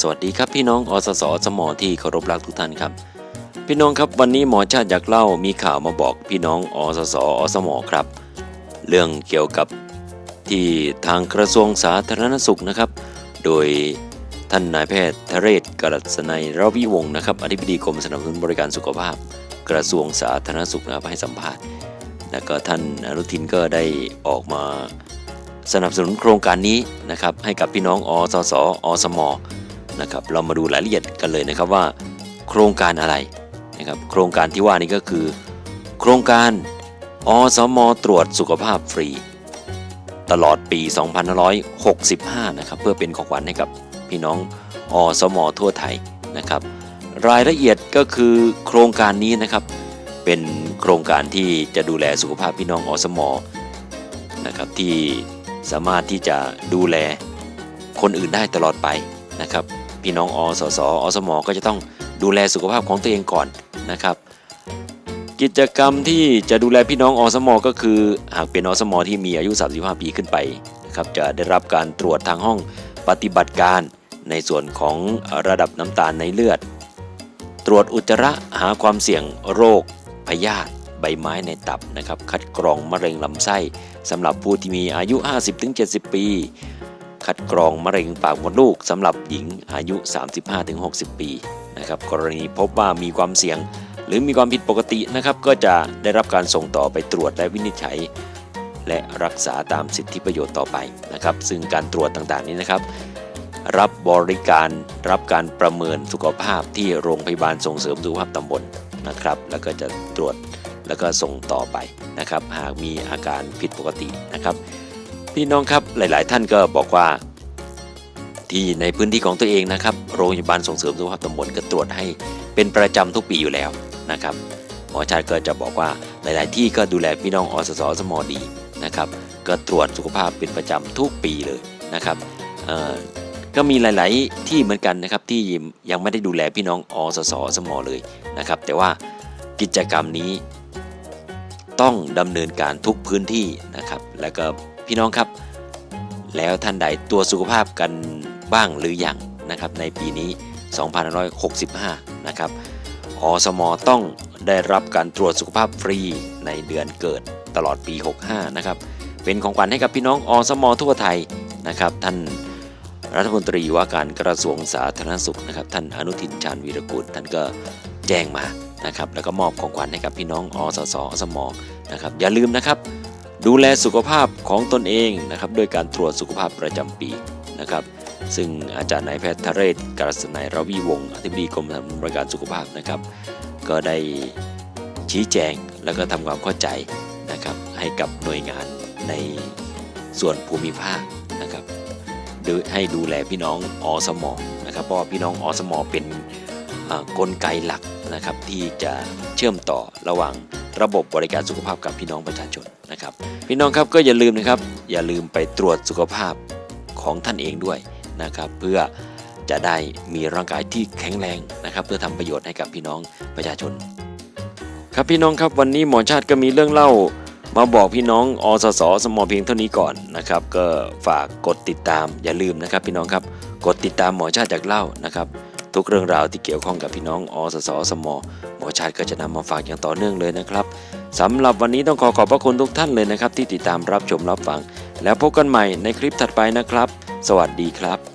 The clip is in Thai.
สวัสดีครับพี่น้องอสสสมอที่เคารพรักทุกท่านครับ พี่น้องครับวันนี้หมอชาติอยากเล่ามีข่าวมาบอกพี่น้องอสสอสมอครับ เรื่องเกี่ยวกับที่ทางกระทรวงสาธารณสุขนะครับ โดยท่านนายแพทย์ทเรศกรัศนัยรวิวงศ์นะครับอธิบดีกรมสนับสนุนบริการสุขภาพ กระทรวงสาธารณสุขนะครับให้สัมภาษณ์ แล้วก็ท่านอนุทินก็ได้ออกมา สนับสนุนโครงการนี้นะครับให้กับพี่น้องอสสอสมนะครับเรามาดูรายละเอียดกันเลยนะครับว่า โครงการอะไรนะครับโครงการที่ว่านี้ก็คือ โครงการอสมตรวจสุขภาพฟรี ตลอดปี 2565 นะครับเพื่อเป็นของขวัญให้กับพี่น้องอสมทั่วไทยนะครับ รายละเอียดก็คือโครงการนี้นะครับเป็นโครงการที่จะดูแลสุขภาพพี่น้องอสมนะครับที่ สามารถที่จะดูแลคนอื่นได้ตลอดไปนะครับพี่น้องอสสอสมก็จะต้องดูแลสุขภาพของตัวเองก่อนนะครับ กิจกรรมที่จะดูแลพี่น้องอสมก็คือ หากเป็นอสมที่มีอายุ 35 ปีขึ้นไปนะครับจะได้รับการตรวจทางห้องปฏิบัติการในส่วนของระดับน้ำตาลในเลือด ตรวจอุจจาระหาความเสี่ยงโรคพยาธิ ใบไม้ในตับนะครับ คัดกรองมะเร็งลำไส้สำหรับผู้ที่มีอายุ 50-70 ปี คัดกรองมะเร็งปากมดลูกสำหรับหญิงอายุ 35-60 ปีนะครับกรณีพบว่ามีความเสี่ยงหรือมีความผิดปกตินะครับ ก็จะได้รับการส่งต่อไปตรวจและวินิจฉัย และรักษาตามสิทธิประโยชน์ต่อไปนะครับ ซึ่งการตรวจต่างๆนี้นะครับ รับบริการรับการประเมินสุขภาพที่โรงพยาบาลส่งเสริมสุขภาพตำบลนะครับ แล้วก็จะตรวจ แล้วก็ส่งต่อไปนะครับ หากมีอาการผิดปกตินะครับ พี่น้องครับหลาย ๆ ท่านก็บอกว่าที่ในพื้นที่ของตัวเองนะครับ โรงพยาบาลส่งเสริมสุขภาพตำบลก็ตรวจให้เป็นประจำทุกปีอยู่แล้วนะครับหมอชาติก็จะบอกว่าหลาย ๆ ที่ก็ดูแลพี่น้องอสสสมดีนะครับ ก็ตรวจสุขภาพเป็นประจำทุกปีเลยนะครับก็มีหลาย ๆ ที่เหมือนกันนะครับที่ยังไม่ได้ดูแลพี่น้องอสสสมอเลยนะครับ แต่ว่ากิจกรรมนี้ ต้องดำเนินการทุกพื้นที่นะครับ แล้วก็พี่น้องครับ แล้วท่านใดตัวสุขภาพกันบ้างหรืออยังนะครับในปีนี้ 2565 นะครับอสมต้องได้รับการตรวจสุขภาพฟรีในเดือนเกิดตลอดปี 65 นะครับ เป็นของขวัญให้กับพี่น้องอสมทั่วไทยนะครับ ท่านรัฐมนตรีว่าการกระทรวงสาธารณสุขนะครับ ท่านอนุทินชาญวีรกุลท่านก็แจ้งมา นะครับแล้วก็มอบของขวัญให้กับพี่น้องอสสอสมนะครับอย่าลืมนะครับ ดูแลสุขภาพของตนเองนะครับด้วยการตรวจสุขภาพประจำปีนะครับซึ่งอาจารย์นายแพทย์ทเรศกรัศนัยรวิวงศ์อธิบดีกรมสนับริการสุขภาพนะครับ ก็ได้ชี้แจงแล้วก็ทำความเข้าใจนะครับให้กับหน่วยงานในส่วนภูมิภาคนะครับโดยให้ดูแลพี่น้องอสมนะครับเพราะพี่น้องอสมเป็น กลไกหลักนะครับที่จะเชื่อมต่อระหว่างระบบบริการสุขภาพกับพี่น้องประชาชนนะครับพี่น้องครับก็อย่าลืมนะครับ อย่าลืมไปตรวจสุขภาพของท่านเองด้วยนะครับ เพื่อจะได้มีร่างกายที่แข็งแรงนะครับ เพื่อทำประโยชน์ให้กับพี่น้องประชาชน ครับพี่น้องครับวันนี้หมอชาติก็มีเรื่องเล่า มาบอกพี่น้องอสสสมเพียงเท่านี้ก่อนนะครับ ก็ฝากกดติดตามอย่าลืมนะครับ พี่น้องครับกดติดตามหมอชาติจากเล่านะครับ ทุกเรื่องราวที่เกี่ยวข้องกับพี่น้องอสสสมหมอชาติก็จะนำมาฝากอย่างต่อเนื่องเลยนะครับสำหรับวันนี้ต้องขอขอบพระคุณทุกท่านเลยนะครับ ที่ติดตามรับชมรับฟัง แล้วพบกันใหม่ในคลิปถัดไปนะครับ สวัสดีครับ